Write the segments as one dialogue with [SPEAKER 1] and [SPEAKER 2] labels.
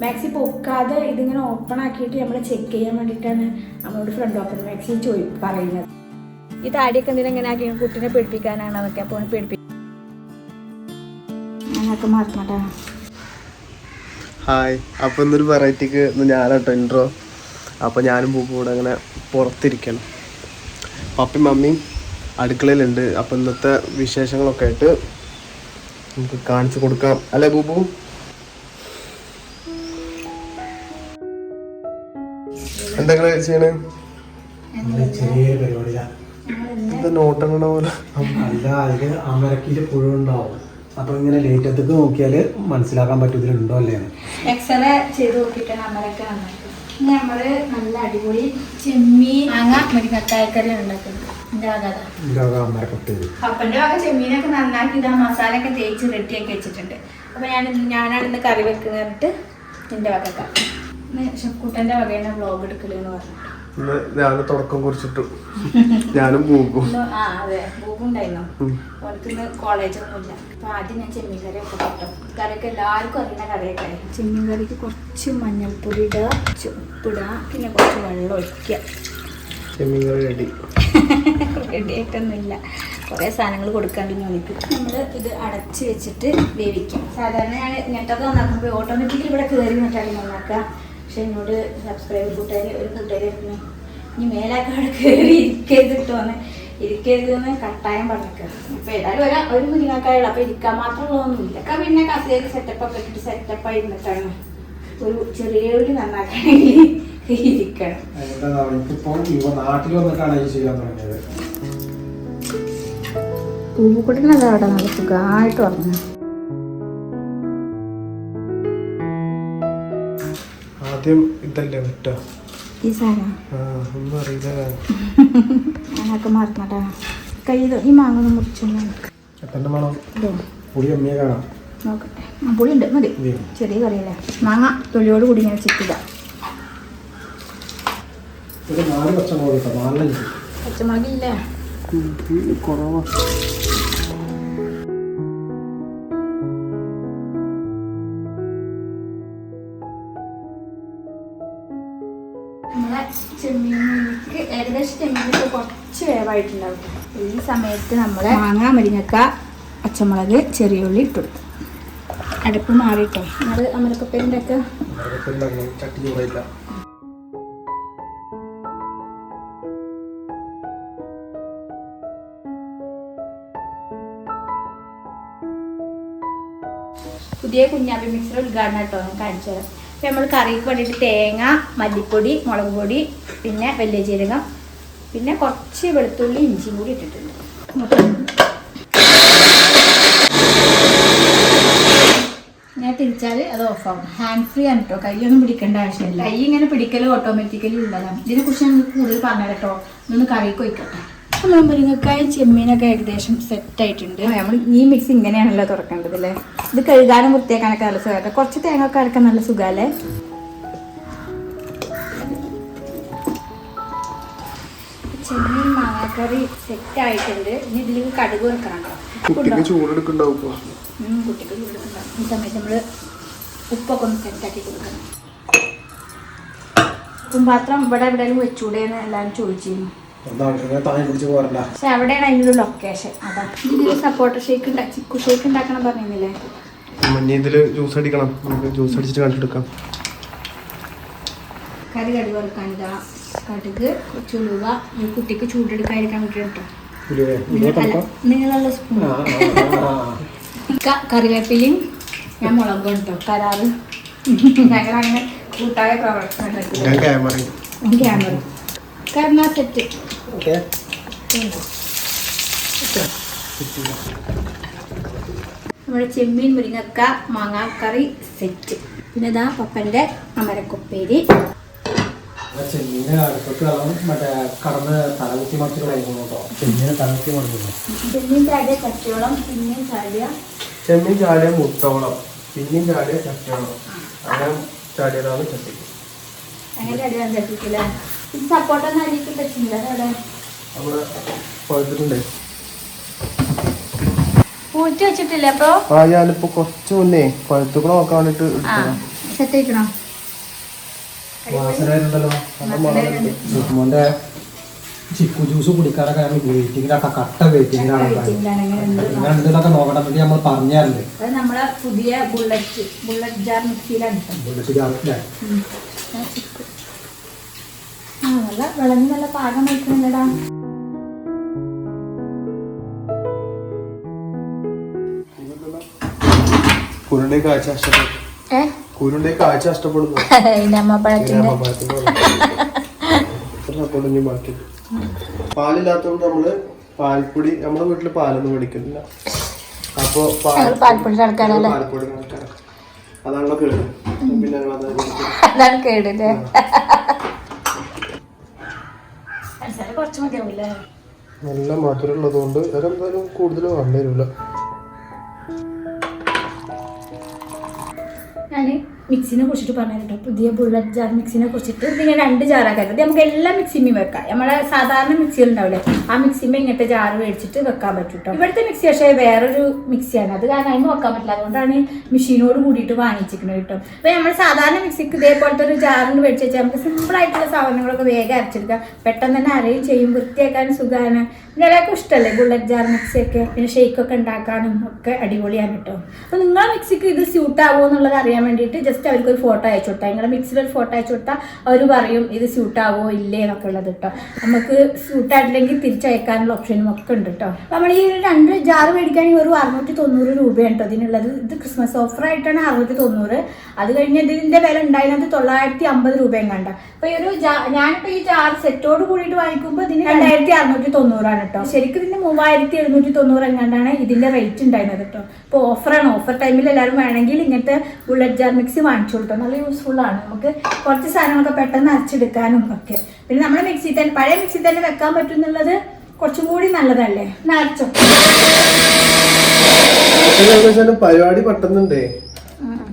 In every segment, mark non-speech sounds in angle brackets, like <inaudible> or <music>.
[SPEAKER 1] Maxi പൊക്കാതെ ഇതിങ്ങനെ open ആക്കിയിട്ട് നമ്മൾ ചെക്ക് ചെയ്യാൻ വേണ്ടിയിട്ടാണ് നമ്മളോട് ഫ്രണ്ട് ഓപ്പൺ മാക്സി ചോദി പറയുന്നത്. ഈ താടിയൊക്കെ എന്തിനാ ഇങ്ങനെ ആക്കി? കുട്ടീനെ പേടിപ്പിക്കാനാണ് അതൊക്കെ അപ്പോൾ പേടിപ്പിക്കും ഞാനൊക്കെ
[SPEAKER 2] ഹായ് അപ്പോൾ ഇന്നൊരു വെറൈറ്റിക്ക് ഇന്ന് ഞാനാട്ടോ ഇൻട്രോ അപ്പോൾ ഞാനും പൂപ്പും കൂടെ അങ്ങനെ പുറത്തിരിക്കണം. Puppy mummy അടുക്കളയിലുണ്ട്. അപ്പോൾ ഇന്നത്തെ വിശേഷങ്ങളൊക്കെ ആയിട്ട് നമുക്ക് കാണിച്ചു കൊടുക്കാം. അല്ലേ ബൂബു എന്തെങ്കിലും ചെയ്യണേ?
[SPEAKER 3] പരിപാടിയാ. പരിപാടിയാണ്
[SPEAKER 2] ഇത് നോട്ടണ പോലെ
[SPEAKER 3] അല്ല അതിൽ അമരക്കിന്റെ പുഴുണ്ടാവും അപ്പൊ ഇങ്ങനെ ലേറ്റത്തേക്ക് നോക്കിയാൽ മനസ്സിലാക്കാൻ പറ്റും ഇതിലുണ്ടോ അല്ലേ
[SPEAKER 1] എക്സ്റേ ചെയ്ത് നോക്കിയിട്ടാണ് അമരക്ക നമ്മൾ നല്ല അടിപൊളി ചെമ്മീൻ മുരിങ്ങക്കായക്കറി ഉണ്ടാക്കുന്നത്. വക ചെമ്മീനൊക്കെ നന്നാക്കി ഇതാ മസാല ഒക്കെ തേച്ച് റെഡിയാക്കി വെച്ചിട്ടുണ്ട്. അപ്പൊ ഞാൻ ഞാനാണ് ഇന്ന് കറി വെക്കുന്നിട്ട് എന്റെ വക കൂട്ടന്റെ വകയാണ് വ്ളോഗ് എടുക്കലെന്ന് പറഞ്ഞിട്ട്.
[SPEAKER 2] ഇന്ന് രാവിലെ തുടക്കം കുറിച്ചിട്ടു. ഞാനും
[SPEAKER 1] ഇന്ന് ആ അതെ ബൂബുണ്ടായിരുന്നു അവർക്ക് ഇന്ന് കോളേജൊന്നുമില്ല അപ്പൊ ആദ്യം ഞാൻ ചെമ്മീൻ കറി ഒക്കെ കിട്ടും. കറിയൊക്കെ എല്ലാവർക്കും അറിയുന്ന കറിയൊക്കെ. ചെമ്മീൻ കറിക്ക് കുറച്ച് മഞ്ഞൾപ്പൊടി ഇടുക കുറച്ച് ഉപ്പിടുക പിന്നെ കുറച്ച് വെള്ളം ഒഴിക്കുക.
[SPEAKER 2] ചെമ്മീൻ കറി റെഡി
[SPEAKER 1] റെഡിയായിട്ടൊന്നുമില്ല കുറേ സാധനങ്ങൾ കൊടുക്കാണ്ട് ഞങ്ങൾക്ക് നമ്മൾ ഇത് അടച്ച് വെച്ചിട്ട് വേവിക്കാം. സാധാരണ ഞാൻ ഞെട്ടൊക്കെ നന്നാക്കുമ്പോൾ ഓട്ടോമാറ്റിക്കലി ഇവിടെ കയറി നിന്നിട്ടാണ് നന്നാക്കുക. പക്ഷെ എന്നോട് സബ്സ്ക്രൈബർ കൂട്ടുകാർ ഒരു കൂട്ടുകാരി പറഞ്ഞു ഇനി മേലാക്ക അവിടെ കയറി ഇരിക്കരുത് കിട്ടുമെന്ന് ഇരിക്കരുത് എന്ന് കട്ടായം പറഞ്ഞേക്കുക അപ്പൊ ഏതായാലും ഒരു ഒരു മുരിങ്ങക്കായുള്ള അപ്പോൾ ഇരിക്കാൻ മാത്രമുള്ളതൊന്നുമില്ല ഒക്കെ പിന്നെ കസേര സെറ്റപ്പ് ഒക്കെ ഇട്ടിട്ട് സെറ്റപ്പ് ആയി നിന്നിട്ടാണ് ഒരു ചെറിയൊരു നന്നാക്കണമെങ്കിൽ ഇരിക്കണം.
[SPEAKER 3] നാട്ടിൽ വന്നിട്ടാണ് ഈ ചെയ്യാൻ തുടങ്ങിയത്.
[SPEAKER 1] പൂക്കുട്ടിനത് അവിടെ നല്ല സുഖമായിട്ട് ഉറങ്ങും
[SPEAKER 2] ആദ്യം ഇതല്ലേ വിട്ടോ?
[SPEAKER 1] ഈ സാധനം?
[SPEAKER 2] ആ ഒന്നും അറിയില്ല.
[SPEAKER 1] ഞാനൊക്കെ മറന്നട്ടാ. കൈ ഈ മാങ്ങ ഒന്ന്
[SPEAKER 3] പുളി അമ്മിയെ കാണാം.
[SPEAKER 1] നോക്കട്ടെ ആ മതി.
[SPEAKER 3] ഇതേ.
[SPEAKER 1] ചെറിയ കറിയല്ലേ. മാങ്ങ തൊലിയോട് കൂടി ഇങ്ങനെ
[SPEAKER 3] പച്ചമുളക്
[SPEAKER 1] വേവായിട്ടുണ്ടാവും ഈ സമയത്ത് നമ്മൾ മാങ്ങ മരിങ്ങക്ക പച്ചമുളക് ചെറിയ ഉള്ളി ഇട്ടുകൊടുക്കും അടുപ്പ് മാറിയിട്ടോ? നമ്മൾ അമരക്കപ്പേരിന്റെ ഒക്കെ പുതിയ കുഞ്ഞാബി മിക്സർ ഉദ്ഘാടനം കേട്ടോ ഞാൻ കാണിച്ചു തരാം. അപ്പം നമ്മൾ കറിക്ക് വേണ്ടിയിട്ട് തേങ്ങ മല്ലിപ്പൊടി മുളക് പൊടി പിന്നെ വലിയ ജീരകം പിന്നെ കുറച്ച് വെളുത്തുള്ളി ഇഞ്ചിയും കൂടി ഇട്ടിട്ടുണ്ട്. ഞാൻ തിരിച്ചാൽ അത് ഓഫാകും ഹാൻഡ് ഫ്രീ ആണ് കേട്ടോ കൈയൊന്നും പിടിക്കേണ്ട ആവശ്യമില്ല. കൈ ഇങ്ങനെ പിടിക്കൽ ഓട്ടോമാറ്റിക്കലി ഉള്ളതാണ്. ഇതിനെ കുറിച്ച് ഞങ്ങൾക്ക് കൂടുതൽ പറഞ്ഞു കേട്ടോ ഇതൊന്ന് കറിക്ക് വയ്ക്കട്ടെ നമ്മൾ മുരിങ്ങക്കായും ചെമ്മീനൊക്കെ ഏകദേശം സെറ്റ് ആയിട്ടുണ്ട്. നമ്മൾ ഈ മിക്സ് ഇങ്ങനെയാണല്ലോ തുറക്കേണ്ടത് അല്ലേ ഇത് കഴുകാനും വൃത്തിയാക്കാനൊക്കെ നല്ല സുഖമായിട്ട് കുറച്ച് തേങ്ങയൊക്കെ അരക്കാൻ നല്ല സുഖമല്ലേ ചെമ്മീൻ മാങ്ങാക്കറി സെറ്റ് ആയിട്ടുണ്ട്. ഇനി ഇതിലേക്ക് കടുക് വെക്കണം
[SPEAKER 2] കുട്ടിക്ക് ചൂടെടുക്കുണ്ടാവും
[SPEAKER 1] കുട്ടിക്ക് കൊടുക്കണം ഈ സമയത്ത് നമ്മൾ ഉപ്പൊക്കെ ഒന്ന് സെറ്റാക്കി കൊടുക്കണം. ഉപ്പും പാത്രം ഇവിടെ എവിടെയെങ്കിലും വെച്ചൂടെയെന്ന് എല്ലാവരും ചോദിച്ചിരുന്നു. പക്ഷെ അവിടെയാണ് അതിന്റെ ലൊക്കേഷൻ അതാ. ഇതിൽ സപ്പോർട്ടർ ഷേക്ക് ഉണ്ടാക്കി ചിക്കു ഷേക്ക് ഉണ്ടാക്കണം പറഞ്ഞില്ലേ
[SPEAKER 2] മഞ്ഞ ഇതിൽ ജ്യൂസ് അടിക്കണം. നമുക്ക് ജ്യൂസ് അടിച്ചിട്ട് കണ്ടെടുക്കാം
[SPEAKER 1] കറി കടി വറുക്കാൻ ഇതാ. കടുക് ചുളുവ ഈ കുട്ടിക്ക് ചൂടെടുക്കാതിരിക്കാൻ വേണ്ടി കേട്ടോ
[SPEAKER 3] പുളിയെ ഇങ്ങോട്ടപ്പോ
[SPEAKER 1] നീളമുള്ള സ്പൂൺ. കറിവേപ്പിലയും ഞാൻ മുളക് കേട്ടോ കരാറ്. ഞങ്ങളങ്ങനെ കൂട്ടായ പ്രവർത്തനം
[SPEAKER 2] ക്യാമറ.
[SPEAKER 1] കാരണം സെറ്റ് നമ്മുടെ ചെമ്മീൻ മുരിങ്ങക്ക മാങ്ങാക്കറി സെറ്റ് പിന്നെ ഇതാ പപ്പന്റെ അമരക്കൊപ്പേരി.
[SPEAKER 3] ചെമ്മീനെ അടുപ്പത്ത് കളണം മറ്റേ കടന്ന് തലകുത്തി മറിച്ചിട്ട് കഴിക്കുന്നു കേട്ടോ ചെമ്മീനെ തലകുത്തി മറിക്കുന്നു
[SPEAKER 1] ചെമ്മീൻ ചാടിയ ചട്ടിയോളം പിന്നെയും ചാടിയ?
[SPEAKER 2] ചെമ്മീൻ ചാടിയ മുട്ടോളം പിന്നെയും ചാടിയ ചട്ടിയോളം അങ്ങനെ ചാടിയതാണ് ചട്ടി.
[SPEAKER 1] അങ്ങനെ ചാടിയാൻ ചട്ടിക്കില്ല ഇത് സപ്പോർട്ടൊന്നും അരിക്ക് പറ്റില്ല അതവിടെ
[SPEAKER 2] നമ്മുടെ പഴുത്തിട്ടുണ്ട്.
[SPEAKER 1] പൂറ്റി വെച്ചിട്ടില്ല അപ്പൊ
[SPEAKER 2] ആ ഞാനിപ്പോ കുറച്ച് മുന്നേ പഴുത്തുകൂടെ നോക്കാൻ വേണ്ടിട്ട്
[SPEAKER 1] സെറ്റ് ആയിക്കണോ
[SPEAKER 3] മോന്റെ ചിക്കു ജ്യൂസ് കുടിക്കാനൊക്കെ ഞങ്ങൾ വെയിറ്റിങ്ങിലൊക്കെ കട്ട വെയിറ്റിങ്ങിലാണ്. ഇങ്ങനെ ഉണ്ടെന്നൊക്കെ നോക്കണം വേണ്ടി നമ്മൾ പറഞ്ഞാറുണ്ട്
[SPEAKER 1] പുതിയ ബുള്ളറ്റ് ബുള്ളറ്റ് ജാർ മിക്സിയിലാണ്
[SPEAKER 3] ബുള്ളറ്റ്.
[SPEAKER 1] ആ നല്ല വിളഞ്ഞ് നല്ല പാകം വയ്ക്കുന്നുണ്ടടാ
[SPEAKER 2] കുരുണ്ടെ കാഴ്ച നഷ്ടപ്പെടും
[SPEAKER 1] ഏ?
[SPEAKER 2] കുരുണ്ടെ കാഴ്ച നഷ്ടപ്പെടുന്നു <laughs> മാറ്റി പാലില്ലാത്തതുകൊണ്ട് നമ്മൾ പാൽപ്പൊടി നമ്മുടെ വീട്ടിൽ പാലൊന്നും മേടിക്കുന്നില്ല അപ്പൊ
[SPEAKER 1] പാൽപ്പൊടി
[SPEAKER 2] പാൽപ്പൊടി അതാണല്ലോ കേട്. പിന്നെ.
[SPEAKER 1] അതാണ് കേടില്ലേ
[SPEAKER 2] നല്ല മധുരം ഉള്ളതുകൊണ്ട് അതെന്തായാലും കൂടുതൽ വേണ്ടി
[SPEAKER 1] ഞാൻ മിക്സിനെ കുറിച്ചിട്ട് പറഞ്ഞു കേട്ടോ പുതിയ ബുള്ളറ്റ് ജാർ മിക്സിനെ കുറിച്ചിട്ട് ഇതിങ്ങനെ രണ്ട് ജാറാക്കാം ഇത് നമുക്ക് എല്ലാ മിക്സിമേയും വെക്കാം. നമ്മളെ സാധാരണ മിക്സികൾ ഉണ്ടാവില്ലേ? ആ മിക്സിമേ ഇങ്ങനത്തെ ജാർ മേടിച്ചിട്ട് വെക്കാൻ പറ്റും ഇവിടുത്തെ മിക്സി പക്ഷേ വേറൊരു മിക്സിയാണ് അത് കാരണം അതിന് വെക്കാൻ പറ്റില്ല. അതുകൊണ്ടാണ് മെഷീനോട് കൂടിയിട്ട് വാങ്ങിച്ചിരിക്കുന്നത് കേട്ടോ അപ്പോൾ നമ്മൾ സാധാരണ മിക്സിക്ക് ഇതേപോലത്തെ ഒരു ജാറിന് മേടിച്ച് വെച്ചാൽ നമുക്ക് സിമ്പിളായിട്ടുള്ള സാധനങ്ങളൊക്കെ വേഗം അരച്ചെടുക്കാം. പെട്ടെന്ന് തന്നെ അരയും ചെയ്യും. വൃത്തിയാക്കാൻ സുഖമാണ് എല്ലാവർക്കും ഇഷ്ടമല്ലേ ബുള്ളറ്റ് ജാർ മിക്സിയൊക്കെ പിന്നെ ഷേക്ക് ഒക്കെ ഉണ്ടാക്കാനും ഒക്കെ അടിപൊളിയാണ് കേട്ടോ. അപ്പോൾ നിങ്ങളെ മിക്സിക്ക് ഇത് സ്യൂട്ട് ആവുമോ എന്നുള്ളത് അറിയാൻ വേണ്ടിയിട്ട് ജസ്റ്റ് അവർക്ക് ഒരു ഫോട്ടോ അയച്ചു കൊടുത്താൽ നിങ്ങളുടെ മിക്സിയിൽ ഒരു ഫോട്ടോ അയച്ചു കൊടുത്താൽ അവർ പറയും ഇത് സ്യൂട്ട് ആവുമോ ഇല്ലേ? എന്നൊക്കെ ഉള്ളത് കേട്ടോ. നമുക്ക് സ്യൂട്ട് ആയിട്ടില്ലെങ്കിൽ തിരിച്ചയക്കാനുള്ള ഓപ്ഷനും ഒക്കെ ഉണ്ട് കേട്ടോ. അപ്പോൾ നമ്മൾ ഈ രണ്ട് ജാർ മേടിക്കുകയാണെങ്കിൽ ഒരു അറുന്നൂറ്റി തൊണ്ണൂറ് രൂപയാണ് കേട്ടോ ഇതിനുള്ളത്. ഇത് ക്രിസ്മസ് ഓഫർ ആയിട്ടാണ് അറുന്നൂറ്റി തൊണ്ണൂറ് അത് കഴിഞ്ഞ് ഇതിന്റെ വില ഉണ്ടായിരുന്നത് തൊള്ളായിരത്തി അമ്പത് രൂപയും കണ്ട അപ്പൊ ഈ ഒരു ഞാനിപ്പോൾ ഞാനിപ്പോ ഈ ജാർ സെറ്റോട് കൂടിയിട്ട് വാങ്ങിക്കുമ്പോൾ ഇതിന് രണ്ടായിരത്തി അറുന്നൂറ്റി തൊണ്ണൂറാണ് കേട്ടോ. ശരിക്കും ഇതിന് മൂവായിരത്തി എഴുന്നൂറ്റി തൊണ്ണൂറ് എങ്ങാണ്ടാണ് ഇതിന്റെ റേറ്റ് ഉണ്ടായിരുന്നത് കേട്ടോ. ഇപ്പോൾ ഓഫറാണ് ഓഫർ ടൈമിൽ എല്ലാവരും വേണമെങ്കിൽ ഇങ്ങനത്തെ ബുള്ളറ്റ് ജാർ മിക്സി വാങ്ങിച്ചു കൊടുത്തോ. നല്ല യൂസ്ഫുൾ ആണ്. നമുക്ക് കുറച്ച് സാധനങ്ങളൊക്കെ പെട്ടെന്ന് അരച്ചെടുക്കാനും ഒക്കെ. പിന്നെ നമ്മുടെ മിക്സി തന്നെ പഴയ മിക്സി തന്നെ വെക്കാൻ പറ്റും എന്നുള്ളത് കുറച്ചും കൂടി നല്ലതല്ലേ?
[SPEAKER 2] നരച്ചോ പരിപാടി പെട്ടെന്നുണ്ടേ.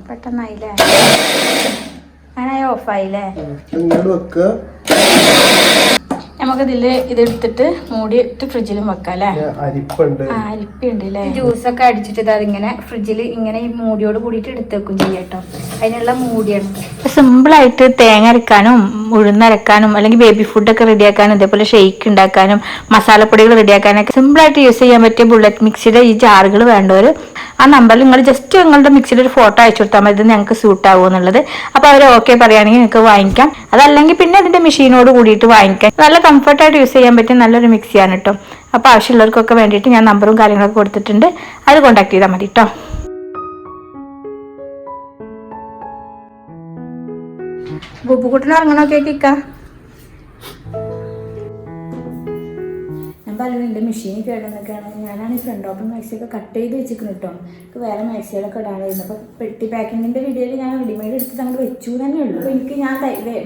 [SPEAKER 1] പെട്ടെന്നായില്ലേ? അങ്ങനെ ഓഫായില്ലേ
[SPEAKER 2] വെക്കുക
[SPEAKER 1] നമുക്കിതിൽ ഇതെടുത്തിട്ട് മൂടിയിട്ട് ഫ്രിഡ്ജിലും വെക്കാം അല്ലേ?
[SPEAKER 2] അരിപ്പുണ്ട്.
[SPEAKER 1] അല്ലേ ജ്യൂസൊക്കെ അടിച്ചിട്ട് അതിങ്ങനെ ഫ്രിഡ്ജിൽ ഇങ്ങനെ ഈ മൂടിയോട് കൂടിയിട്ട് എടുത്ത് വെക്കും ചെയ്യാം കേട്ടോ. അതിനുള്ള മൂടിയാണ്. സിമ്പിളായിട്ട് തേങ്ങ അരക്കാനും ഉഴുന്നരക്കാനും അല്ലെങ്കിൽ ബേബി ഫുഡൊക്കെ റെഡിയാക്കാനും ഇതേപോലെ ഷെയ്ക്ക് ഉണ്ടാക്കാനും മസാലപ്പൊടികൾ റെഡിയാക്കാനൊക്കെ സിമ്പിളായിട്ട് യൂസ് ചെയ്യാൻ പറ്റിയ ബുള്ളറ്റ് മിക്സിയുടെ ഈ ജാറുകൾ വേണ്ടവർ ആ നമ്പറിൽ നിങ്ങൾ ജസ്റ്റ് നിങ്ങളുടെ മിക്സിയുടെ ഒരു ഫോട്ടോ അയച്ചു കൊടുത്താൽ മതി. ഞങ്ങൾക്ക് സൂട്ട് ആവുമോ എന്നുള്ളത്. അപ്പോൾ അവർ ഓക്കെ പറയുകയാണെങ്കിൽ നിങ്ങൾക്ക് വാങ്ങിക്കാം. അതല്ലെങ്കിൽ പിന്നെ അതിന്റെ മെഷീനോട് കൂടിയിട്ട് വാങ്ങിക്കാം. നല്ല കംഫർട്ടായിട്ട് യൂസ് ചെയ്യാൻ പറ്റിയ നല്ലൊരു മിക്സിയാണ് കേട്ടോ അപ്പോൾ ആവശ്യമുള്ളവർക്കൊക്കെ വേണ്ടിയിട്ട് ഞാൻ നമ്പറും കാര്യങ്ങളൊക്കെ കൊടുത്തിട്ടുണ്ട്. അത് കോൺടാക്ട് ചെയ്താൽ മതി കേട്ടോ ബുബുക്കുട്ടിന് ഇറങ്ങണോ ഞാൻ പറയുന്നത് എന്റെ മെഷീൻ കേടുന്നൊക്കെയാണ് ഞാനാണ് ഈ ഫ്രണ്ട് ഓപ്പൺ മാക്സിയൊക്കെ കട്ട് ചെയ്ത് വെച്ചിരിക്കുന്നത് കേട്ടോ എനിക്ക് വേറെ മാക്സികളൊക്കെ ഇടാനായിരുന്നു. അപ്പോൾ പെട്ടി പാക്കിങ്ങിന്റെ വീഡിയോയിൽ ഞാൻ റെഡിമെയ്ഡ് എടുത്തിട്ട് അങ്ങോട്ട് വെച്ചു തന്നെ ഉള്ളൂ. അപ്പോൾ എനിക്ക് ഞാൻ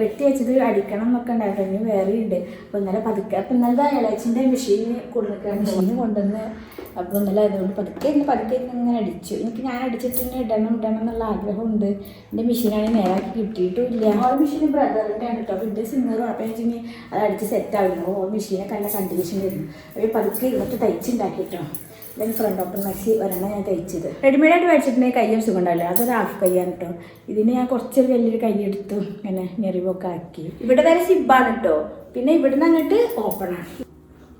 [SPEAKER 1] വെട്ടി വെച്ചത് അടിക്കണം എന്നൊക്കെ ഉണ്ടായിരുന്നു. ഇനി വേറെ ഉണ്ട്. അപ്പോൾ ഇന്നലെ പതുക്കെ അപ്പോൾ ഇന്നലത്തെ ഇളച്ചിന്റെ മെഷീൻ കൊടുക്കാൻ മെഷീൻ കൊണ്ടുവന്ന് അപ്പോൾ ഇന്നലെ അതുകൊണ്ട് പതുക്കെ ഇന്ന് പതുക്കെ ഇങ്ങനെ അടിച്ചു. എനിക്ക് ഞാൻ അടിച്ചിട്ട് ഇങ്ങനെ ഇടണം ഇടണം എന്നുള്ള ആഗ്രഹമുണ്ട്. എന്റെ മെഷീനാണെങ്കിൽ നേരാക്കി കിട്ടിയിട്ടുമില്ല ആ മെഷീൻ ബ്രദറിന്റെ ആണ് കേട്ടോ അപ്പോൾ എന്റെ സിംഗറും അപ്പോൾ അത് അടിച്ച് സെറ്റ് ആവുന്നു ഓ മെഷീനൊക്കെ നല്ല കണ്ടീഷൻ വരുന്നു. അപ്പോൾ പതുക്കെ ഇവിടുത്തെ തയ്ച്ചുണ്ടാക്കിയിട്ടോ ഞാൻ ഫ്രണ്ട് ഓപ്പൺ മാക്സി ഒരെണ്ണം ഞാൻ തയ്ച്ചത്. റെഡിമെയ്ഡായിട്ട് മേടിച്ചിട്ടുണ്ടെങ്കിൽ കയ്യും സുഖം ഉണ്ടാവില്ല അതൊരു ഹാഫ് കയ്യാണ് കേട്ടോ. ഇതിന് ഞാൻ കുറച്ചൊരു വലിയൊരു കൈ എടുത്തു. ഇങ്ങനെ ഞെറിവൊക്കെ ആക്കി ഇവിടെ വരെ സിബാണ് കേട്ടോ. പിന്നെ ഇവിടുന്ന് അങ്ങോട്ട് ഓപ്പണാണ്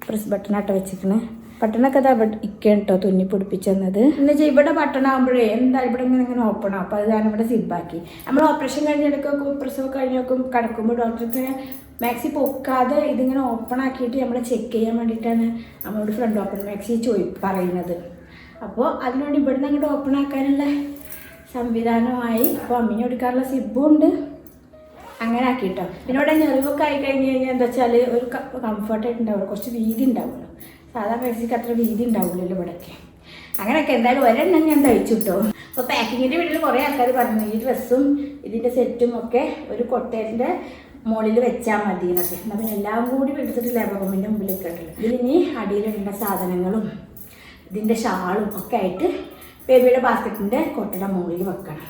[SPEAKER 1] പ്രസ് ബട്ടണാട്ടോ വെച്ചിരിക്കണേ. ബട്ടണൊക്കെ അത് അവിടെ ഇക്കാണ് കേട്ടോ. തുന്നി പിടിപ്പിച്ചെന്നത് എന്ന് വെച്ചാൽ ഇവിടെ ബട്ടൺ ആകുമ്പോഴേ എന്താ ഇവിടെ ഇങ്ങനെ ഇങ്ങനെ ഓപ്പൺ ആവും. അപ്പോൾ അത് കാരണം ഇവിടെ സിബാക്കി നമ്മൾ ഓപ്പറേഷൻ കഴിഞ്ഞെടുക്കും പ്രസവം കഴിഞ്ഞൊക്കെ കിടക്കുമ്പോൾ ഡോക്ടർക്ക് മാക്സി പൊക്കാതെ ഇതിങ്ങനെ ഓപ്പൺ ആക്കിയിട്ട് നമ്മൾ ചെക്ക് ചെയ്യാൻ വേണ്ടിയിട്ടാണ് നമ്മളോട് ഫ്രണ്ട് ഓപ്പൺ മാക്സി ചോയി പറയുന്നത്. അപ്പോൾ അതിനോട് ഇവിടുന്ന് അങ്ങോട്ട് ഓപ്പൺ ആക്കാനുള്ള സംവിധാനമായി അപ്പോൾ അമ്മിനെ കൊടുക്കാനുള്ള സിബും ഉണ്ട്. അങ്ങനെ ആക്കിയിട്ടോ. പിന്നോടെ ഞെറിവൊക്കെ ആയി കഴിഞ്ഞ് കഴിഞ്ഞാൽ എന്താ വെച്ചാൽ ഒരു കംഫർട്ടായിട്ട് കുറച്ച് വീതി ഉണ്ടാവുള്ളൂ. സാധാ മാക്സിക്ക് അത്ര വീതി ഉണ്ടാവില്ലല്ലോ ഇവിടെയൊക്കെ അങ്ങനെയൊക്കെ എന്തായാലും ഒരെണ്ണം ഞാൻ തയ്ച്ചു കിട്ടോ അപ്പോൾ പാക്കിങ്ങിന്റെ വീട്ടിൽ കുറേ ആൾക്കാർ പറഞ്ഞു ഈ ഡ്രസ്സും ഇതിന്റെ സെറ്റും ഒക്കെ ഒരു കൊട്ടേന്റെ മുകളിൽ വെച്ചാൽ മതി എന്നൊക്കെ. എന്നാൽ പിന്നെ എല്ലാം കൂടി എടുത്തിട്ട് ലേബർ റൂമിന്റെ മുമ്പിൽ വെക്കണ്ടല്ലോ ഇതിലിനി അടിയിലിടേണ്ട സാധനങ്ങളും ഇതിന്റെ ഷാളും ഒക്കെ ആയിട്ട് ബേബിയുടെ ബാസ്ക്കറ്റിന്റെ കൊട്ടയുടെ മുകളിൽ വെക്കണം.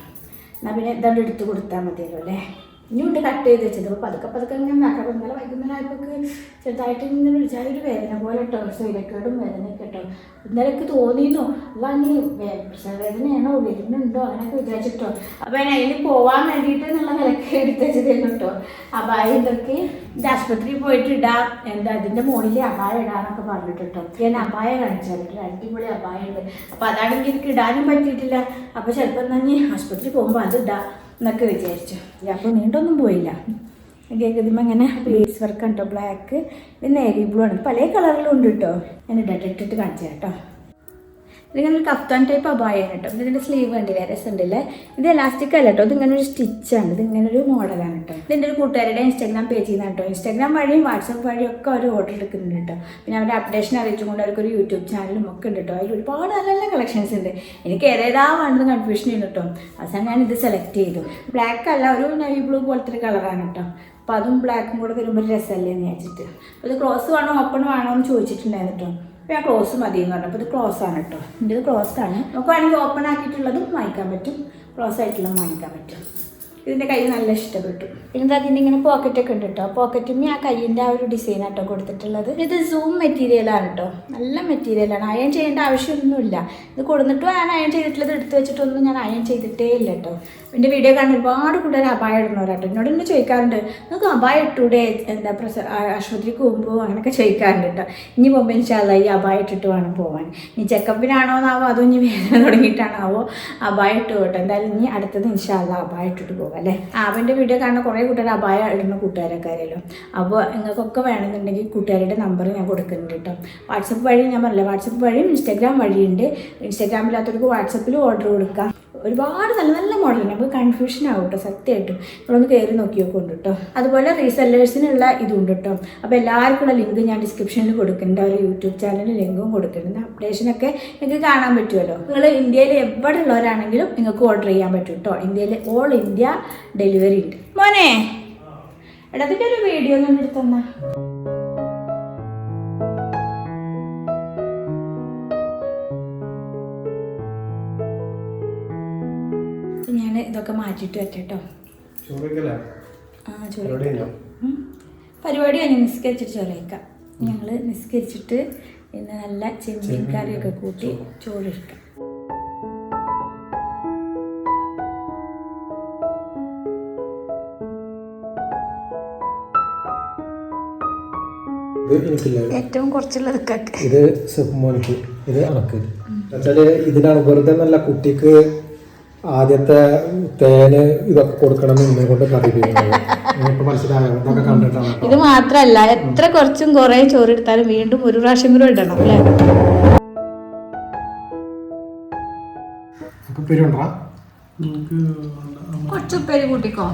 [SPEAKER 1] എന്നാൽ പിന്നെ ഇതാണ്ട് എടുത്ത് കൊടുത്താൽ മതിയല്ലോ അല്ലേ? ഇനിയുണ്ട് കട്ട് ചെയ്ത് വെച്ചത്. അപ്പോൾ പതുക്കെ പതുക്കെ ഇങ്ങനെ ഉണ്ടാക്കാം ഇന്നലെ വൈകുന്നേരം ആയപ്പോൾ ചെറുതായിട്ട് ഇങ്ങനെ വിളിച്ചാൽ ഒരു വേദന പോലെ കേട്ടോ സ്വൈരക്കേടും വേദനയൊക്കെ കേട്ടോ ഇന്നലെ എനിക്ക് തോന്നിയിരുന്നു അല്ല നീ വേദനയാണോ വരുന്നുണ്ടോ? അങ്ങനെയൊക്കെ വിചാരിച്ചിട്ടോ. അപ്പോൾ ഞാൻ അതിൽ പോവാൻ വേണ്ടിയിട്ട് എന്നുള്ള നിലയ്ക്ക് എടുത്ത് വെച്ചതായിരുന്നു കേട്ടോ അപായ ഇതൊക്കെ ഇത് ആശുപത്രിയിൽ പോയിട്ട് ഇടാം. എന്താ അതിന്റെ മുകളിൽ അപായ ഇടാന്നൊക്കെ പറഞ്ഞിട്ട് കേട്ടോ ഞാൻ അപായ കാണിച്ചാൽ അടിപൊളി അപായ ഉണ്ട് അപ്പോൾ അതാണെങ്കിൽ എനിക്ക് ഇടാനും പറ്റിയിട്ടില്ല. അപ്പോൾ ചിലപ്പോൾ തന്നെ ഞാൻ ആശുപത്രി പോകുമ്പോൾ അത് ഇടാം. എന്നൊക്കെ വിചാരിച്ചു. അപ്പോൾ നീണ്ടൊന്നും പോയില്ല. കേൾക്കുമ്പോൾ അങ്ങനെ ലേസ് വർക്ക് ഉണ്ടോ ബ്ലാക്ക് പിന്നെ നേവി ബ്ലൂ ആണ്. പല കളറിലും ഉണ്ട് കേട്ടോ ഞാൻ ഇടട്ടെ ഇട്ടിട്ട് കാണിച്ചു കേട്ടോ ഇതിങ്ങനെ ഒരു കഫ്താൻ ടൈപ്പ് അബായാണ് കേട്ടോ. പിന്നെ ഇതിന്റെ സ്ലീവ് കണ്ടില്ലേ രസമുണ്ടല്ലേ ഇത് എലാസ്റ്റിക് അല്ല കേട്ടോ. ഇതിങ്ങനെ ഒരു സ്റ്റിച്ചാണ് ഇത് ഇങ്ങനെ ഒരു മോഡലാണ് കേട്ടോ. ഇതിന്റെ ഒരു കൂട്ടുകാരുടെ ഇൻസ്റ്റാഗ്രാം പേജിൽ നിന്നാണ് കേട്ടോ. ഇൻസ്റ്റാഗ്രാം വഴിയും വാട്സപ്പ് വഴിയും ഒക്കെ അവർ ഓർഡർ എടുക്കുന്നുണ്ട് കേട്ടോ. പിന്നെ അവരുടെ അപ്ഡേഷൻ അറിയിച്ചുകൊണ്ട് അവർക്ക് ഒരു യൂട്യൂബ് ചാനലും ഒക്കെ ഉണ്ട് കേട്ടോ. അതിൽ ഒരുപാട് നല്ല നല്ല കളക്ഷൻസ് ഉണ്ട്. എനിക്ക് ഏതേതാ വേണ്ടത് കൺഫ്യൂഷൻ ഉണ്ട് കേട്ടോ. അവസാനം ഞാൻ ഇത് സെലക്ട് ചെയ്തു. ബ്ലാക്ക് അല്ല ഒരു നേവി ബ്ലൂ പോലത്തെ ഒരു കളറാണ് കേട്ടോ. അപ്പോൾ അതും ബ്ലാക്കും കൂടെ വരുമ്പോൾ രസമല്ലേ എന്ന് അപ്പോൾ ഇത് ക്ലോസ് വേണോ ഓപ്പൺ വേണോ എന്ന് ചോദിച്ചിട്ടുണ്ടായിരുന്നു കേട്ടോ. അപ്പോൾ ഞാൻ ക്ലോസ് മതി എന്ന് പറഞ്ഞപ്പോൾ ഇത് ക്ലോസ് ആണ് കേട്ടോ എന്റെ ഇത് ക്ലോസ് ആണ്. നമുക്ക് വേണമെങ്കിൽ ഓപ്പൺ ആക്കിയിട്ടുള്ളതും വാങ്ങിക്കാൻ പറ്റും. ക്ലോസ് ആയിട്ടുള്ളതും വാങ്ങിക്കാൻ പറ്റും. ഇതിന്റെ കൈ നല്ല ഇഷ്ടപ്പെട്ടു. പിന്നെ അതിന്റെ ഇങ്ങനെ പോക്കറ്റ് ഒക്കെ ഉണ്ട് കേട്ടോ പോക്കറ്റിന് ആ കൈയിന്റെ ആ ഒരു ഡിസൈൻ ആട്ടോ കൊടുത്തിട്ടുള്ളത്. ഇത് സൂം മെറ്റീരിയലാണ് കേട്ടോ നല്ല മെറ്റീരിയലാണ് അയൺ ചെയ്യേണ്ട ആവശ്യമൊന്നുമില്ല. ഇത് കൊടുത്തിട്ടും ഞാൻ അയൺ ചെയ്തിട്ടുള്ളത് എടുത്തു വെച്ചിട്ടൊന്നും ഞാൻ അയൺ ചെയ്തിട്ടേ ഇല്ല കേട്ടോ എന്റെ വീഡിയോ കാണാൻ ഒരുപാട് കൂടുതൽ അപായം ഇടുന്നവരാട്ടോ എന്നോട് ഇന്ന് ചോദിക്കാറുണ്ട് നിങ്ങൾക്ക് അപായം ഇട്ടൂടെ? എന്താ പ്രസ ആശുപത്രിക്ക് പോകുമ്പോൾ അങ്ങനെയൊക്കെ ചോദിക്കാറുണ്ട് കേട്ടോ ഇനി പോകുമ്പോൾ എനിക്ക് ഈ അപായം ഇട്ടിട്ട് വേണം പോകാൻ ഇനി ചെക്കപ്പിനാണോ എന്നാവോ അതോ ഇനി വേദന തുടങ്ങിയിട്ടാണാവോ? അപായം ഇട്ട് പോട്ടെ. എന്തായാലും ഇനി അടുത്തത് ഇൻഷാല്ല അപായം ഇട്ടിട്ട് പോകാം അല്ലേ? ആ അവന്റെ വീഡിയോ കാണുന്ന കുറേ കൂട്ടുകാർ അപായ ഇടുന്ന കൂട്ടുകാരൊക്കെ അറിയാലോ അപ്പോൾ നിങ്ങൾക്കൊക്കെ വേണമെന്നുണ്ടെങ്കിൽ കൂട്ടുകാരുടെ നമ്പർ ഞാൻ കൊടുക്കുന്നുണ്ട് കേട്ടോ. വാട്സപ്പ് വഴി ഞാൻ പറഞ്ഞില്ല? വാട്സപ്പ് വഴിയും ഇൻസ്റ്റാഗ്രാം വഴിയുണ്ട്. ഇൻസ്റ്റാഗ്രാമില്ലാത്തവർക്ക് വാട്സപ്പിൽ ഓർഡർ കൊടുക്കാം. ഒരുപാട് നല്ല നല്ല മോഡലാണ് നമുക്ക് കൺഫ്യൂഷൻ ആവും കേട്ടോ സത്യമായിട്ടും. നിങ്ങളൊന്ന് കയറി നോക്കിയൊക്കെ ഉണ്ട് കേട്ടോ അതുപോലെ റീസെല്ലേഴ്സിനുള്ള ഇതുണ്ട് കേട്ടോ അപ്പോൾ എല്ലാവർക്കുള്ള ലിങ്ക് ഞാൻ ഡിസ്ക്രിപ്ഷനിൽ കൊടുക്കുന്നുണ്ട്. അവരുടെ യൂട്യൂബ് ചാനലിന് ലിങ്കും കൊടുക്കുന്നുണ്ട്. അപ്ഡേഷനൊക്കെ നിങ്ങൾക്ക് കാണാൻ പറ്റുമല്ലോ നിങ്ങൾ ഇന്ത്യയിൽ എവിടെ ഉള്ളവരാണെങ്കിലും നിങ്ങൾക്ക് ഓർഡർ ചെയ്യാൻ പറ്റും കേട്ടോ ഇന്ത്യയിൽ ഓൾ ഇന്ത്യ ഡെലിവറി ഉണ്ട്. മോനെ എടാ ഒരു വീഡിയോ ഒന്ന് എടുത്തന്നാ ഇതൊക്കെ മാറ്റിട്ട്
[SPEAKER 2] വെച്ചോ
[SPEAKER 1] ആ ചോറ്
[SPEAKER 2] പരിപാടി കഴിഞ്ഞോ?
[SPEAKER 1] നിസ്കരിച്ചിട്ട് ചോറേക്കാം ഞങ്ങൾ നിസ്കരിച്ചിട്ട് പിന്നെ നല്ല ചെമ്മീൻ കറിയൊക്കെ കൂട്ടി ചോറിരിക്കാം ഏറ്റവും കുറച്ചുള്ളത്
[SPEAKER 3] ഇത് സുഖമോനിക്ക് ഇത് അണക്ക് എന്നുവെച്ചാൽ ഇതിനാണ് വെറുതെ നല്ല കുട്ടിക്ക് ആദ്യത്തെ തേന് ഇതൊക്കെ കൊടുക്കണം എന്നെ കൊണ്ട്
[SPEAKER 1] ഇത് മാത്രല്ല എത്ര കുറച്ചും ചോറ് എടുത്താലും വീണ്ടും ഒരു പ്രാവശ്യം കൂടെ ഇടണം അല്ലേ? കുറച്ച് ഉപ്പേരി കൂട്ടിക്കോ?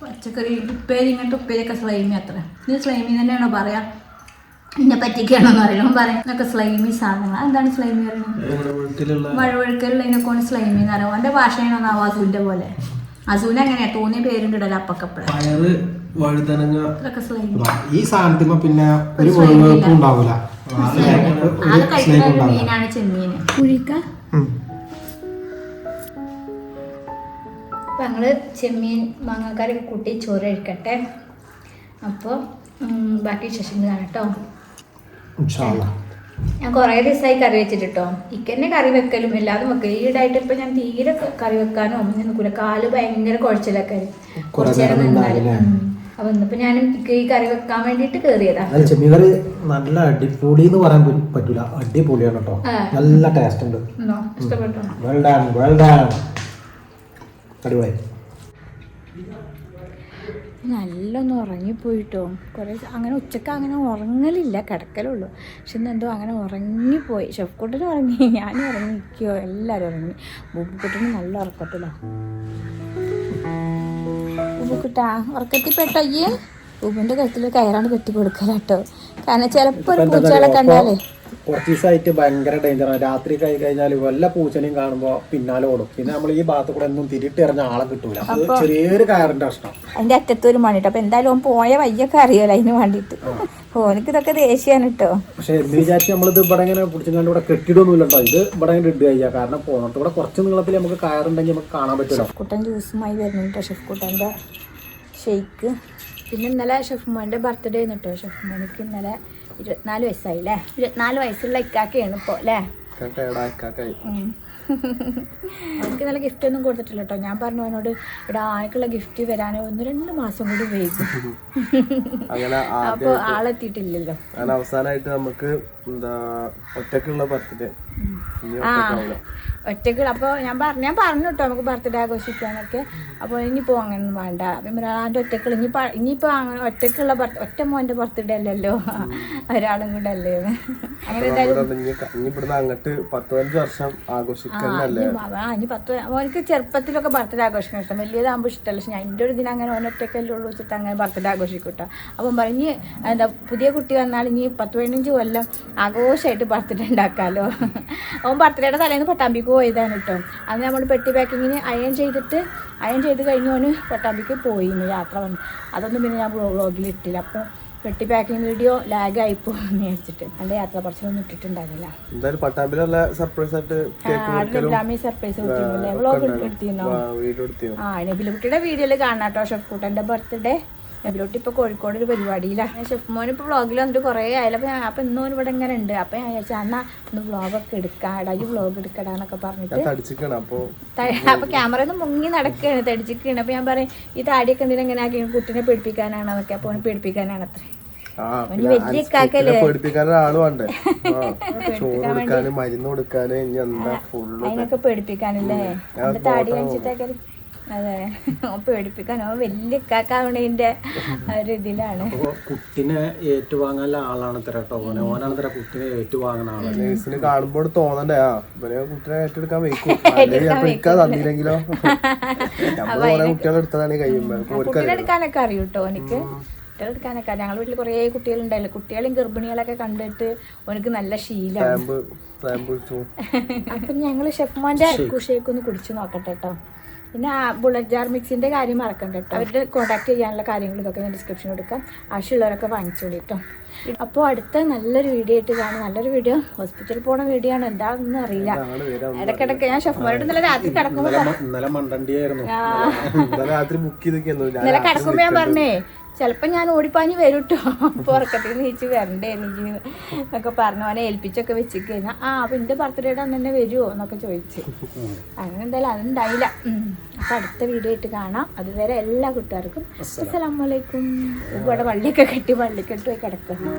[SPEAKER 1] പച്ചക്കറി ഉപ്പേരി ഇങ്ങനത്തെ ഉപ്പേരിയൊക്കെ സ്ലൈമി അത്ര. ഇത് സ്ലൈമി തന്നെയാണോ പറയാ? എന്നെ പറ്റിക്കാണോന്ന് പറയുമ്പോൾ പറയാം എന്നൊക്കെ സ്ലൈമി സാധനങ്ങൾ എന്താണ് സ്ലൈമി പറയുന്നത്
[SPEAKER 2] നമ്മുടെ
[SPEAKER 1] ഇതിനൊക്കെ സ്ലൈമി എന്ന് പറയുക എന്റെ ഭാഷയാണോ അസുവിന്റെ പോലെ. അസുവിന് എങ്ങനെയാ? തോന്നിയ പേരുണ്ടല്ലോ അപ്പക്കപ്പഴ
[SPEAKER 2] വഴുതനങ്ങ.
[SPEAKER 3] ഈ പിന്നെ ഒരു വെളുപ്പും ഉണ്ടാവില്ല
[SPEAKER 1] മീനാണ് ചെമ്മീന്. കുഴിക്ക അപ്പം ഞങ്ങൾ ചെമ്മീൻ മാങ്ങാക്കറി കൂട്ടി ചോറ് കഴിക്കട്ടെ. അപ്പോൾ ബാക്കി വിശേഷങ്ങൾ കേട്ടോ. ഞാൻ കുറേ ദിവസമായി കറി വെച്ചിട്ട് കേട്ടോ ഇക്കന്നെ കറി വെക്കലും എല്ലാതും വെക്കലും ഈടായിട്ട് ഇപ്പം ഞാൻ തീരെ കറി വെക്കാനോ ഒന്നും നിൽക്കില്ല കാൽ ഭയങ്കര കുഴച്ചിലൊക്കെ കുറച്ച് നേരം അപ്പം ഇന്നിപ്പോൾ ഞാൻ ഈ കറി വെക്കാൻ
[SPEAKER 3] വേണ്ടിട്ട് കേറിയതാ. നല്ല അടിപൊളി എന്ന് പറയാൻ പറ്റ- പറ്റൂല. അടിപൊളിയാണ് കേട്ടോ. നല്ല ടേസ്റ്റ് ഉണ്ട്.
[SPEAKER 1] ഇഷ്ടപ്പെട്ടോ?
[SPEAKER 3] വെൽ ഡാൻ വെൽ ഡാൻ അടിപൊളി.
[SPEAKER 1] നല്ലൊന്ന് ഉറങ്ങിപ്പോയിട്ടോ. കുറേ അങ്ങനെ ഉച്ചയ്ക്ക് അങ്ങനെ ഉറങ്ങലില്ല കിടക്കലുള്ളൂ. പക്ഷെ ഇന്ന് എന്തോ അങ്ങനെ ഉറങ്ങിപ്പോയി. ഷെഫ്കുട്ടനും ഉറങ്ങി ഞാനും ഉറങ്ങിക്കോ എല്ലാവരും ഉറങ്ങി. ബുബുക്കുട്ടന് നല്ല ഉറക്കത്തില്ല ബുബുക്കുട്ടാ ഉറക്കത്തിൽ പെട്ടോ അയ്യേ ബുബുന്റെ കഴുത്തിൽ കയറാണ് കെട്ടി കൊടുക്കലാട്ടോ. കാരണം ചിലപ്പോൾ ഒരു പൂച്ചകളെ കണ്ടാലേ
[SPEAKER 3] കുറച്ച് ദിവസമായിട്ട് ഭയങ്കര ഡേഞ്ചറാണ് രാത്രി കഴി കഴിഞ്ഞാൽ വല്ല പൂച്ചനെയും കാണുമ്പോൾ പിന്നാലെ ഓടും. പിന്നെ നമ്മൾ ഈ ഭാഗത്ത് കൂടെ ഒന്നും തിരിട്ട് എറിഞ്ഞ ആളെ കിട്ടൂല. അത് ചെറിയൊരു കയറിന്റെ പ്രശ്നം.
[SPEAKER 1] അതിന്റെ അറ്റത്ത് ഒരു മണിട്ട്. അപ്പൊ എന്തായാലും ഓൻ പോയ വയ്യൊക്കെ അറിയാലോ അതിന് വേണ്ടിട്ട് ഓനക്ക് ഇതൊക്കെ ദേഷ്യാണ് കേട്ടോ
[SPEAKER 3] പക്ഷെ എന്ന് വിചാരിച്ച് നമ്മളിത് ഇവിടെ ഇങ്ങനെ പിടിച്ചുകൊണ്ട് ഇവിടെ കെട്ടിടൊന്നുമില്ല കേട്ടോ ഇത് ഇവിടെ ഇങ്ങനെ ഇടുക ചെയ്യുക കാരണം പോകണത്ത് ഇവിടെ കുറച്ച് നീളത്തിൽ നമുക്ക് കയറുണ്ടെങ്കിൽ നമുക്ക് കാണാൻ പറ്റുമല്ലോ.
[SPEAKER 1] കുട്ടൻ ജ്യൂസുമായി വരുന്നുണ്ട് ഷെഫ് കുട്ടന്റെ ഷെയ്ക്ക്. പിന്നെ ഇന്നലെ ഷെഫ്മോന്റെ ബർത്ത്ഡേ ആയിരുന്നു കേട്ടോ ഷെഫ്മോനിക്ക് ഇന്നലെ ഇരുപത്തിനാല് വയസ്സായി അല്ലേ ഇരുപത്തിനാല് വയസ്സുള്ള ഇക്കാക്കയാണ് ഇപ്പോൾ അല്ലേ? എനിക്ക് നല്ല ഗിഫ്റ്റ് ഒന്നും കൊടുത്തിട്ടില്ല കേട്ടോ. ഞാൻ പറഞ്ഞു അവനോട് ഇവിടെ ആൾക്കുള്ള ഗിഫ്റ്റ് വരാനോ ഒന്ന് രണ്ട് മാസം കൂടി വൈകും. <laughs>
[SPEAKER 2] ആ-
[SPEAKER 1] അപ്പോൾ ആളെത്തിയിട്ടില്ലല്ലോ.
[SPEAKER 2] അവസാനായിട്ട് അവസാനമായിട്ട് നമുക്ക് എന്താ ഒറ്റക്കുള്ള ബർത്ത്ഡേ. ഇനി
[SPEAKER 1] ഒറ്റയ്ക്ക് അപ്പോൾ ഞാൻ പറഞ്ഞു ഞാൻ പറഞ്ഞു കേട്ടോ നമുക്ക് ബർത്ത്ഡേ ആഘോഷിക്കാനൊക്കെ. അപ്പോൾ ഇനിയിപ്പോൾ അങ്ങനെയൊന്നും വേണ്ട. ഇമ്രാന്റെ ഒറ്റക്കുള്ള ഇനി ഇനിയിപ്പോൾ അങ്ങനെ ഒറ്റക്കുള്ള ബർത്ത് ഒറ്റ മോന്റെ ബർത്ത്ഡേ അല്ലല്ലോ. ഒരാളും കൂടെ അല്ലേ? അങ്ങനെ എന്തായാലും
[SPEAKER 2] നമ്മളിവിടെ ഇനി ക- ഇനി ഇവിടുന്ന് അങ്ങോട്ട് പത്ത് പതിനഞ്ച് വർഷം ആഘോഷിക്കുന്നല്ലേ
[SPEAKER 1] ഇനി അവ- ആ ഇനി പത്ത് അവനക്ക് ചെറുപ്പത്തിലൊക്കെ ബർത്ത്ഡേ ആഘോഷിക്കാൻ ഇഷ്ടം വലിയതാകുമ്പോൾ ഇഷ്ടമല്ല. പക്ഷെ ഞാൻ എന്റെ ഒരു ദിനം അങ്ങനെ ഓനൊറ്റക്കല്ലേ ഉള്ളൂ വെച്ചിട്ട് അങ്ങനെ ബർത്ത്ഡേ ആഘോഷിക്കും കേട്ടോ അപ്പം പറഞ്ഞ് എന്താ പുതിയ കുട്ടി വന്നാൽ ഇനി പത്ത് പതിനഞ്ച് കൊല്ലം ആഘോഷമായിട്ട് ബർത്ത്ഡേ ഉണ്ടാക്കാമല്ലോ അവൻ ബർത്ത്ഡേയുടെ തലേന്ന് പട്ടാമ്പിക്ക് പോയതാണ് കേട്ടോ അന്ന് നമ്മൾ പെട്ടി പാക്കിങ്ങിന് അയൺ ചെയ്തിട്ട് അയൺ ചെയ്ത് കഴിഞ്ഞ് അവന് പട്ടാമ്പിക്ക് പോയിരുന്നു യാത്ര വന്നു. അതൊന്നും പിന്നെ ഞാൻ വ്ളോഗിൽ ഇട്ടില്ല. അപ്പോൾ പെട്ടി പാക്കിംഗ് വീഡിയോ ലാഗായി പോകുമെന്ന് വിചാരിച്ചിട്ട് എന്റെ യാത്ര പറച്ചിലൊന്നും ഇട്ടിട്ടുണ്ടായിരുന്നില്ല.
[SPEAKER 2] എന്തായാലും പട്ടാമ്പിലുള്ള സർപ്രൈസ് ആയിട്ട്
[SPEAKER 1] സർപ്രൈസ് കൊടുത്തിരുന്നില്ലേ വ്ളോഗ് എടുത്തിരുന്നു? ആ നബിലുട്ടിയുടെ വീഡിയോയിൽ കാണാം കേട്ടോ ഷെഫ് കൂട്ടന്റെ ബർത്ത്ഡേ നബിലുട്ടി ഇപ്പോൾ കോഴിക്കോട് ഒരു പരിപാടിയിലാണ് ഷെഫ് മോൻ ഇപ്പോൾ വ്ളോഗിൽ വന്നിട്ട് കുറേ ആയാലും അപ്പോൾ ഞാൻ അപ്പോൾ ഇന്നും ഇവിടെ ഇങ്ങനെ ഉണ്ട്. അപ്പോൾ ഞാൻ വിചാരിച്ചു എന്നാ ഒന്ന് വ്ളോഗൊക്കെ എടുക്കാടാ ഈ വ്ളോഗ് എടുക്കടാന്നൊക്കെ പറഞ്ഞിട്ട്.
[SPEAKER 2] അപ്പൊ
[SPEAKER 1] അപ്പോൾ ക്യാമറ ഒന്ന് മുങ്ങി നടക്കുകയാണ് തടിച്ചിരിക്കുകയാണ് അപ്പോൾ ഞാൻ പറയും ഈ താടിയൊക്കെ എന്തിനാ ഇങ്ങനെ ആക്കി? കുട്ടീനെ പേടിപ്പിക്കാനാണെന്നൊക്കെ അപ്പോൾ പേടിപ്പിക്കാനാണ് അത്രേ. <laughs> അതിനൊക്കെ പേടിപ്പിക്കാനല്ലേ? താടി കാണിച്ചിട്ടൊക്കെ അതെ. പേടിപ്പിക്കാൻ. ഓൻ വലിയ ഇക്കാക്കാവണതിന്റെ ഒരു ഇതിലാണ്.
[SPEAKER 3] അപ്പോൾ കുട്ടിനെ ഏറ്റുവാങ്ങാനുള്ള ആളാണ് തര കേട്ടോ. ഓനെ ഓനാണ് തര കുട്ടിനെ ഏറ്റുവാങ്ങുന്ന ആളാണ്
[SPEAKER 2] നേഴ്സിന് കാണുമ്പോൾ തോന്നണ്ടേ? ആ ഇവനെ കുട്ടിനെ ഏറ്റെടുക്കാൻ ചിലപ്പോ <laughs> ഇരിക്കാൻ തന്നില്ലെങ്കിലോ? <laughs> നമ്മൾ കുറെ കുട്ടികളെ എടുത്തതാണ് കഴിയുമ്പോ.
[SPEAKER 1] കുട്ടികളെ എടുക്കാനൊക്കെ അറിയും എനിക്ക് കുട്ടികളെടുക്കാനൊക്കെ ഞങ്ങളുടെ വീട്ടിൽ കുറേ കുട്ടികളുണ്ടായില്ല കുട്ടികളെയും ഗർഭിണികളൊക്കെ കണ്ടിട്ട് ഓനക്ക് നല്ല ശീലം <laughs>
[SPEAKER 2] അപ്പൊ ഞങ്ങൾ ഷെഫ്മാന്റെ
[SPEAKER 1] അപ്പം ഞങ്ങൾ ഷെഫ്മാന്റെ കുഷേക്ക് ഒന്ന് കുടിച്ചു നോക്കട്ടെ കേട്ടോ. പിന്നെ ആ ബുള്ളറ്റ് ജാർ മിക്സിന്റെ കാര്യം മറക്കണ്ട കേട്ടോ അവരുടെ കോൺടാക്ട് ചെയ്യാനുള്ള കാര്യങ്ങൾ ഇതൊക്കെ ഞാൻ ഡിസ്ക്രിപ്ഷൻ കൊടുക്കാം. ആവശ്യമുള്ളവരൊക്കെ വാങ്ങിച്ചോളി കേട്ടോ അപ്പോൾ അടുത്ത നല്ലൊരു വീഡിയോ ആയിട്ട് കാണും. നല്ലൊരു വീഡിയോ ഹോസ്പിറ്റലിൽ പോണ വീഡിയോ ആണ്. എന്താണെന്ന് അറിയില്ല. ഇടക്കിടക്ക് ഞാൻ ഷെഫ്മാരോട് നല്ല രാത്രി കിടക്കുമ്പോൾ
[SPEAKER 3] ഇന്നലെ ഇന്നലെ
[SPEAKER 1] കിടക്കുമ്പോ ഞാൻ പറഞ്ഞേ ചിലപ്പോ ഞാൻ ഓടിപ്പാഞ്ഞ് വരും കേട്ടോ അപ്പൊ ഉറക്കത്തിൽ നീച്ച് വരണ്ടേ എനിക്ക് എന്നൊക്കെ പറഞ്ഞു അവനെ ഏൽപ്പിച്ചൊക്കെ വെച്ചിട്ട് ആ അപ്പൊ എന്റെ ബർത്ത്ഡേയുടെ അന്ന് തന്നെ വരുമോ എന്നൊക്കെ ചോദിച്ചു. അങ്ങനെ എന്തായാലും അതുണ്ടായില്ല. അപ്പൊ അടുത്ത വീഡിയോ ആയിട്ട് കാണാം. അതുവരെ എല്ലാ കുട്ടികാർക്കും അസ്സലാമലൈക്കും ഇവിടെ വള്ളിയൊക്കെ കെട്ടി വള്ളിക്കെട്ട് പോയി കിടക്കുന്നു.